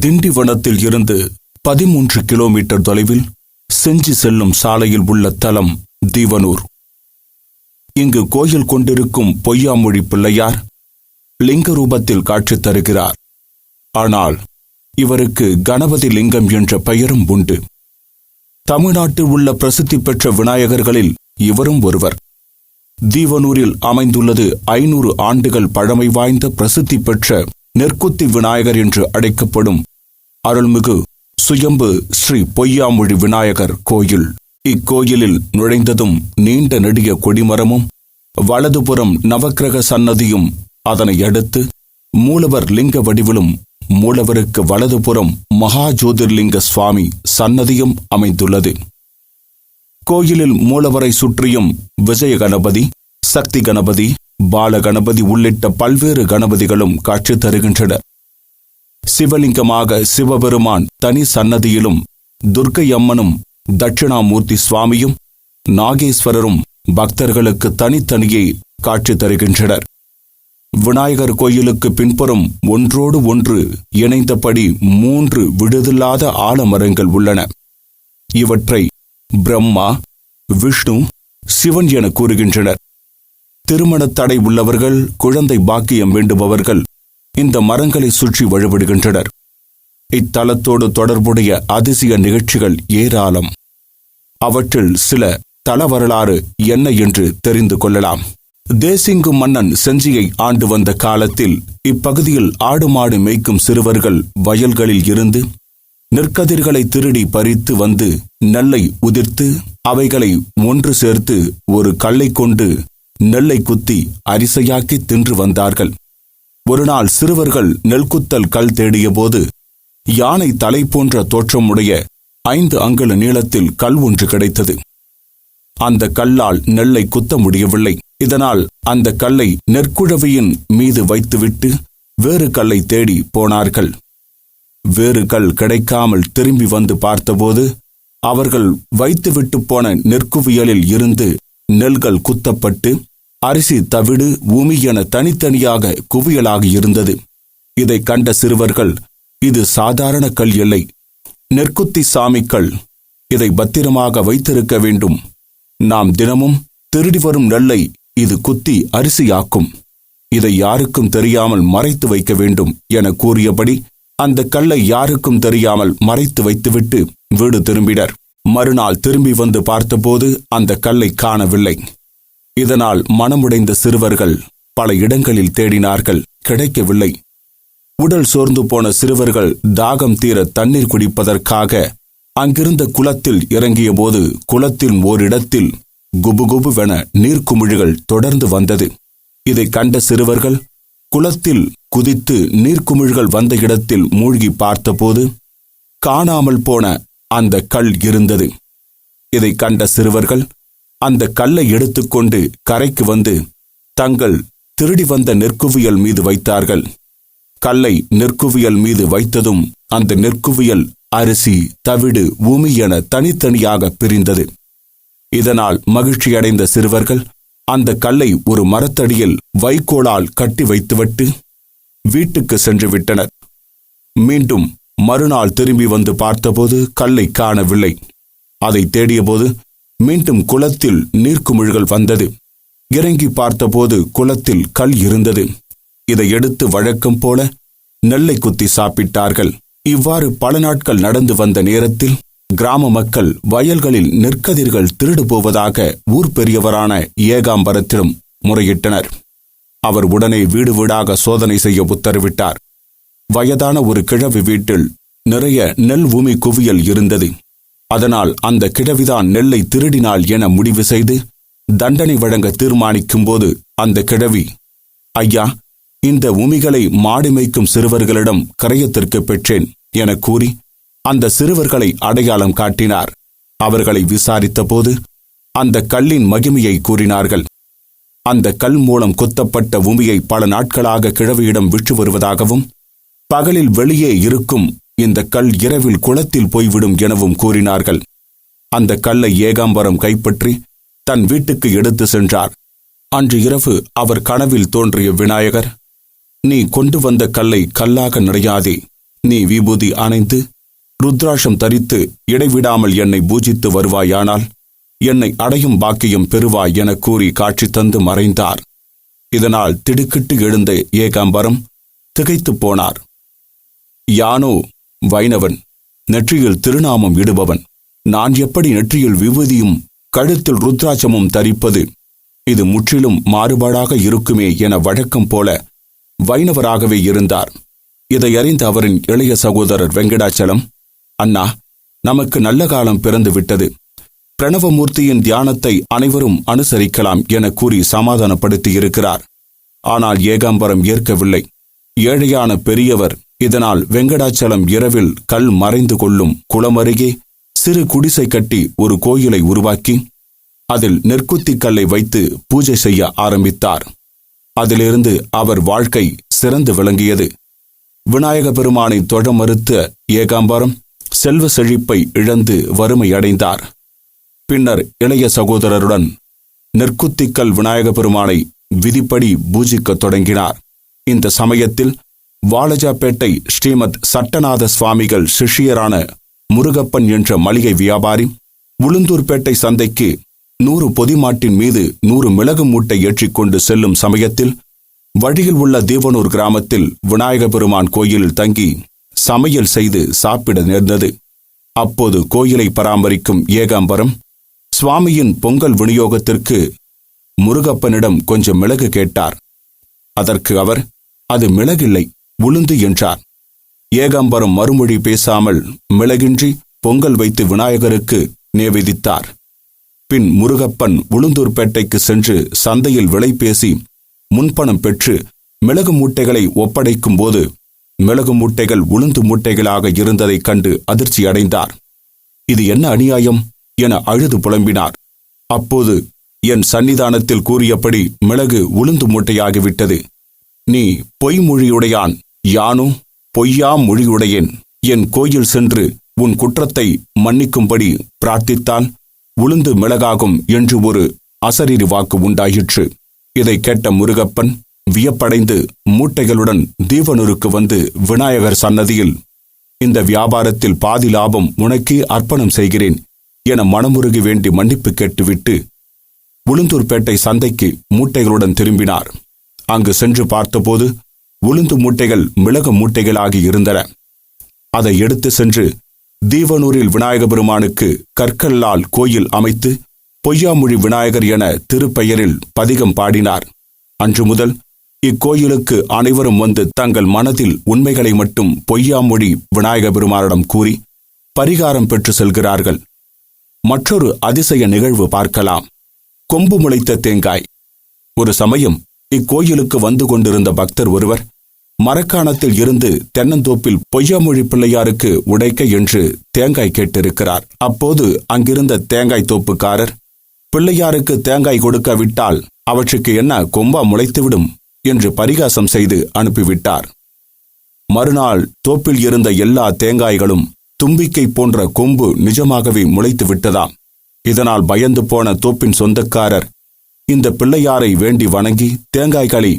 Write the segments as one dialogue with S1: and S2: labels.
S1: திண்டிவனத்தில் இருந்து பதிமூன்று கிலோமீட்டர் தொலைவில் செஞ்சி செல்லும் சாலையில் உள்ள தலம் தீவனூர். இங்கு கோயில் கொண்டிருக்கும் பொய்யாமொழி பிள்ளையார் லிங்க ரூபத்தில் காட்சி தருகிறார். ஆனால் இவருக்கு கணபதி லிங்கம் என்ற பெயரும் உண்டு. தமிழ்நாட்டில் உள்ள பிரசித்தி பெற்ற விநாயகர்களில் இவரும் ஒருவர். தீவனூரில் அமைந்துள்ளது ஐநூறு ஆண்டுகள் பழமை வாய்ந்த பிரசித்தி பெற்ற நெற்குத்தி விநாயகர் என்று அழைக்கப்படும் அருள்மிகு சுயம்பு ஸ்ரீ பொய்யாமொழி விநாயகர் கோயில். இக்கோயிலில் நுழைந்ததும் நீண்ட நெடிய கொடிமரமும் வலதுபுறம் நவக்கிரக சன்னதியும் அதனை அடுத்து மூலவர் லிங்க வடிவிலும் மூலவருக்கு வலதுபுறம் மகா ஜோதிர்லிங்க சுவாமி சன்னதியும் அமைந்துள்ளது. கோயிலில் மூலவரை சுற்றியும் விஜய கணபதி சக்தி கணபதி பால கணபதி உள்ளிட்ட பல்வேறு கணபதிகளும் காட்சி தருகின்றனர் சிவலிங்கமாக சிவபெருமான் தனி சன்னதியிலும் துர்க்கையம்மனும் தட்சிணாமூர்த்தி சுவாமியும் நாகேஸ்வரரும் பக்தர்களுக்கு தனித்தனியே காட்சி தருகின்றனர். விநாயகர் கோயிலுக்கு பின்புறம் ஒன்றோடு ஒன்று இணைந்தபடி மூன்று விடுதில்லாத ஆலமரங்கள் உள்ளன. இவற்றை பிரம்மா விஷ்ணு சிவன் என கூறுகின்றனர். திருமணத் தடை உள்ளவர்கள் குழந்தை பாக்கியம் வேண்டுபவர்கள் இந்த மரங்களை சுற்றி வழிபடுகின்றனர். இத்தலத்தோடு தொடர்புடைய அதிசய நிகழ்ச்சிகள் ஏராளம். அவற்றில் சில தல வரலாறு என்ன என்று தெரிந்து கொள்ளலாம். தேசிங்கு மன்னன் செஞ்சியை ஆண்டு வந்த காலத்தில் இப்பகுதியில் ஆடு மாடு மேய்க்கும் சிறுவர்கள் வயல்களில் இருந்து நெற்கதிர்களை திருடி பறித்து வந்து நெல்லை உதிர்த்து அவைகளை ஒன்று சேர்த்து ஒரு கல்லை கொண்டு நெல்லை குத்தி அரிசையாக்கி தின்று வந்தார்கள். ஒருநாள் சிறுவர்கள் நெல்குத்தல் கல் தேடியபோது யானை தலை போன்ற தோற்றமுடைய ஐந்து அங்குல நீளத்தில் கல் ஒன்று கிடைத்தது. அந்த கல்லால் நெல்லை குத்த முடியவில்லை. இதனால் அந்த கல்லை நெற்குழவியின் மீது வைத்துவிட்டு வேறு கல்லை தேடி போனார்கள். வேறு கல் கிடைக்காமல் திரும்பி வந்து பார்த்தபோது அவர்கள் வைத்துவிட்டு போன நெற்குவியலில் இருந்து நெல்கள் குத்தப்பட்டு அரிசி தவிடு உமி என தனித்தனியாக குவியலாகி இருந்தது இதை கண்ட சிறுவர்கள் இது சாதாரண கல் இல்லை நெற்குத்தி சாமிக்கள் இதை பத்திரமாக வைத்திருக்க வேண்டும். நாம் தினமும் திருடி வரும் நெல்லை இது குத்தி அரிசியாக்கும். இதை யாருக்கும் தெரியாமல் மறைத்து வைக்க வேண்டும் என கூறியபடி அந்த கல்லை யாருக்கும் தெரியாமல் மறைத்து வைத்துவிட்டு வீடு திரும்பினர். மறுநாள் திரும்பி வந்து பார்த்தபோது அந்த கல்லை காணவில்லை. இதனால் மனமுடைந்த சிறுவர்கள் பல இடங்களில் தேடினார்கள் கிடைக்கவில்லை. உடல் சோர்ந்து போன சிறுவர்கள் தாகம் தீர தண்ணீர் குடிப்பதற்காக அங்கிருந்த குளத்தில் இறங்கியபோது குளத்தின் ஓரிடத்தில் குபுகுபுவென நீர்க்குமிழிகள் தொடர்ந்து வந்தது. இதை கண்ட சிறுவர்கள் குளத்தில் குதித்து நீர்க்குமிழ்கள் வந்த இடத்தில் மூழ்கி பார்த்தபோது காணாமல் போன அந்த கல் இருந்தது. இதை கண்ட சிறுவர்கள் அந்த கல்லை எடுத்துக்கொண்டு கரைக்கு வந்து தங்கள் திருடி வந்த நெற்குவியல் மீது வைத்தார்கள். கல்லை நெற்குவியல் மீது வைத்ததும் அந்த நெற்குவியல் அரிசி தவிடு உமி என தனித்தனியாக பிரிந்தது. இதனால் மகிழ்ச்சியடைந்த சிறுவர்கள் அந்த கல்லை ஒரு மரத்தடியில் வைக்கோலால் கட்டி வைத்துவிட்டு வீட்டுக்கு சென்று விட்டனர். மீண்டும் மறுநாள் திரும்பி வந்து பார்த்தபோது கல்லை காணவில்லை. அதை தேடியபோது மீண்டும் குளத்தில் நீர்க்குமிழ்கள் வந்தது. இறங்கி பார்த்தபோது குளத்தில் கல் இருந்தது. இதை எடுத்து வழக்கம் போல நெல்லை குத்தி சாப்பிட்டார்கள். இவ்வாறு பல நாட்கள் நடந்து வந்த நேரத்தில் கிராம மக்கள் வயல்களில் நெற்கதிர்கள் திருடு போவதாக ஊர் பெரியவரான ஏகாம்பரத்திடம் முறையிட்டனர். அவர் உடனே வீடு வீடாக சோதனை செய்ய உத்தரவிட்டார். வயதான ஒரு கிழவி வீட்டில் நிறைய நெல் உமி குவியல் இருந்தது. அதனால் அந்த கிழவிதான் நெல்லை திருடினாள் என முடிவு செய்து தண்டனை வழங்க தீர்மானிக்கும் போது அந்த கிழவி ஐயா இந்த உமிகளை மாடு மேய்க்கும் சிறுவர்களிடம் கரையத்திற்கு பெற்றேன் என கூறி அந்த சிறுவர்களை அடையாளம் காட்டினார். அவர்களை விசாரித்தபோது அந்த கல்லின் மகிமையை கூறினார்கள். அந்த கல் மூலம் கொத்தப்பட்ட உமியை பல நாட்களாக கிழவியிடம் விற்று வருவதாகவும் பகலில் வெளியே இருக்கும் இந்த கல் இரவில் குளத்தில் போய்விடும் எனவும் கூறினார்கள். அந்த கல்லை ஏகாம்பரம் கைப்பற்றி தன் வீட்டுக்கு எடுத்து சென்றார். அன்று இரவு அவர் கனவில் தோன்றிய விநாயகர் நீ கொண்டு வந்த கல்லை கல்லாக நிறையாதே நீ விபூதி அணைந்து ருத்ராஷம் தரித்து இடைவிடாமல் என்னை பூஜித்து வருவாயானால் என்னை அடையும் பாக்கியம் பெறுவாய் என கூறி காட்சி தந்து மறைந்தார். இதனால் திடுக்கிட்டு எழுந்த ஏகாம்பரம் திகைத்துப் போனார். யானோ வைணவன் நெற்றியில் திருநாமம் இடுபவன். நான் எப்படி நெற்றியில் விபூதியும் கழுத்தில் ருத்ராட்சமும் தரிப்பது? இது முற்றிலும் மாறுபாடாக இருக்குமே என வழக்கம் போல வைணவராகவே இருந்தார். இதை அறிந்த அவரின் இளைய சகோதரர் வெங்கடாச்சலம் அண்ணா நமக்கு நல்ல காலம் பிறந்து விட்டது பிரணவமூர்த்தியின் தியானத்தை அனைவரும் அனுசரிக்கலாம் என கூறி சமாதானப்படுத்தி இருக்கிறார் ஆனால் ஏகாம்பரம் ஏற்கவில்லை. ஏழையான பெரியவர் இதனால் வெங்கடாச்சலம் இரவில் கல் மறைந்து கொள்ளும் குளமருகே சிறு குடிசை கட்டி ஒரு கோயிலை உருவாக்கி அதில் நெற்குத்தி கல்லை வைத்து பூஜை செய்ய ஆரம்பித்தார். அதிலிருந்து அவர் வாழ்க்கை சிறந்து விளங்கியது. விநாயக பெருமானை தொழ மறுத்த ஏகாம்பரம் செல்வ செழிப்பை இழந்து வறுமையடைந்தார். பின்னர் இளைய சகோதரருடன் நெற்குத்திக்கல் விநாயக பெருமானை விதிப்படி பூஜிக்கத் தொடங்கினார். இந்த சமயத்தில் வாலஜாப்பேட்டை ஸ்ரீமத் சட்டநாத சுவாமிகள் சிஷ்யரான முருகப்பன் என்ற மளிகை வியாபாரி உளுந்தூர்பேட்டை சந்தைக்கு நூறு பொதிமாட்டின் மீது நூறு மிளகு மூட்டை ஏற்றிக்கொண்டு செல்லும் சமயத்தில் வழியில் உள்ள தேவனூர் கிராமத்தில் விநாயக பெருமான் கோயிலில் தங்கி சமையல் செய்து சாப்பிட நேர்ந்தது. அப்போது கோயிலை பராமரிக்கும் ஏகாம்பரம் சுவாமியின் பொங்கல் விநியோகத்திற்கு முருகப்பனிடம் கொஞ்சம் மிளகு கேட்டார். அதற்கு அவர் அது மிளகில்லை. உளுந்து என்றார் ஏகாம்பரம் மறுமொழி பேசாமல் மிளகின்றி பொங்கல் வைத்து விநாயகருக்கு நேவேதித்தார். பின் முருகப்பன் உளுந்தூர்பேட்டைக்கு சென்று சந்தையில் விலை பேசி முன்பணம் பெற்று மிளகு மூட்டைகளை ஒப்படைக்கும் போது மிளகு மூட்டைகள் உளுந்து மூட்டைகளாக இருந்ததைக் கண்டு அதிர்ச்சி அடைந்தார். இது என்ன அநியாயம் என அழுது புலம்பினார். அப்போது என் சன்னிதானத்தில் கூறியபடி மிளகு உளுந்து மூட்டையாகிவிட்டது. நீ பொய்மொழியுடையான் யானும் பொய்யா மொழியுடையேன். என் கோயில் சென்று உன் குற்றத்தை மன்னிக்கும்படி பிரார்த்தித்தால் உளுந்து மிளகாகும் என்று ஒரு அசரீரி வாக்கு உண்டாயிற்று. இதை கேட்ட முருகப்பன் வியப்படைந்து மூட்டைகளுடன் தீவனூருக்கு வந்து விநாயகர் சன்னதியில் இந்த வியாபாரத்தில் பாதி லாபம் உனக்கே அர்ப்பணம் செய்கிறேன் என மனமுருகி வேண்டி மன்னிப்பு கேட்டுவிட்டு உளுந்தூர்பேட்டை சந்தைக்கு மூட்டைகளுடன் திரும்பினார். அங்கு சென்று பார்த்தபோது உளுந்து மூட்டைகள் மிளகு மூட்டைகளாகி இருந்தன. அதை எடுத்து சென்று தீவனூரில் விநாயக பெருமானுக்கு கற்கல்லால் கோயில் அமைத்து பொய்யாமொழி விநாயகர் என திருப்பெயரில் பதிகம் பாடினார். அன்று முதல் இக்கோயிலுக்கு அனைவரும் வந்து தங்கள் மனதில் உண்மைகளை மட்டும் பொய்யாமொழி விநாயக பெருமானிடம் கூறி பரிகாரம் பெற்று செல்கிறார்கள். மற்றொரு அதிசய நிகழ்வு பார்க்கலாம். கொம்பு முளைத்த தேங்காய். ஒரு சமயம் இக்கோயிலுக்கு வந்து கொண்டிருந்த பக்தர் ஒருவர் மரக்காணத்தில் இருந்து தென்னந்தோப்பில் பொய்யாமொழி பிள்ளையாருக்கு உடைக்க என்று தேங்காய் கேட்டிருக்கிறார். அப்போது அங்கிருந்த தேங்காய் தோப்புக்காரர் பிள்ளையாருக்கு தேங்காய் கொடுக்காவிட்டால் அவற்றுக்கு என்ன கொம்பா முளைத்துவிடும்? என்று பரிகாசம் செய்து அனுப்பிவிட்டார். மறுநாள் தோப்பில் இருந்த எல்லா தேங்காய்களும் தும்பிக்கை போன்ற கொம்பு நிஜமாகவே முளைத்து விட்டதாம் இதனால் பயந்து போன தோப்பின் சொந்தக்காரர் இந்த பிள்ளையாரை வேண்டி வணங்கி தேங்காய்களை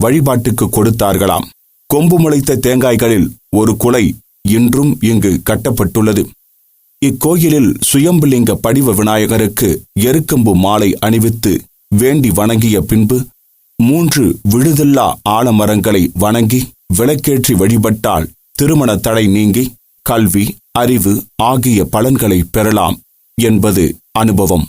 S1: வழிபாட்டுக்கு கொடுத்தார்களாம். கொம்பு முளைத்த தேங்காய்களில் ஒரு குலை இன்றும் இங்கு கட்டப்பட்டுள்ளது. இக்கோயிலில் சுயம்புலிங்க படிவ விநாயகருக்கு எருக்கம்பு மாலை அணிவித்து வேண்டி வணங்கிய பின்பு மூன்று விழுதில்லா ஆலமரங்களை வணங்கி விளக்கேற்றி வழிபட்டால் திருமண தடை நீங்கி கல்வி அறிவு ஆகிய பலன்களை பெறலாம் என்பது அனுபவம்.